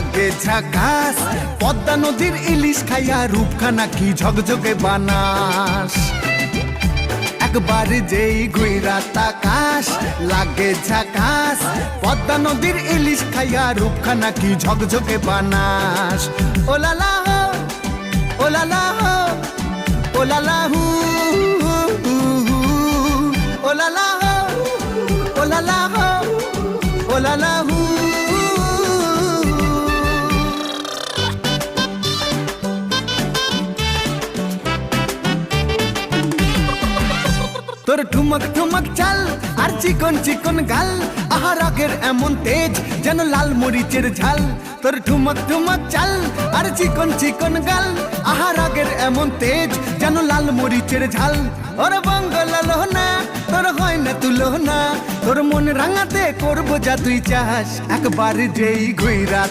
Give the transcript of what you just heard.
লাগে ঝাকাস। পদ্মা নদীর ইলিশ খাইয়া রূপখানা কি ঝকঝকে বানাস। একবার যেই ঘুইরা তাকাস, লাগে পদ্মা নদীর ইলিশ খাইয়া রূপখানা কি ঝকঝকে বানাস। ওলালা হো ওলালা হো হু ওলালা হু। তোর ঠুমক ঠুমক চাল আর চিকন চিকন গাল। আহা, রাগের এমন তেজ যেন লাল মরিচের ঝাল। তোর ঠুমক ঠুমক চাল আর চিকন চিকন গাল। আহা, রাগের এমন তেজ যেন লাল মরিচের ঝাল। ওর বঙ্গল না তোর হয় না তুলো না তোর মন রাঙাতে করব যা তুই চাস। একবার যেই ঘুইরা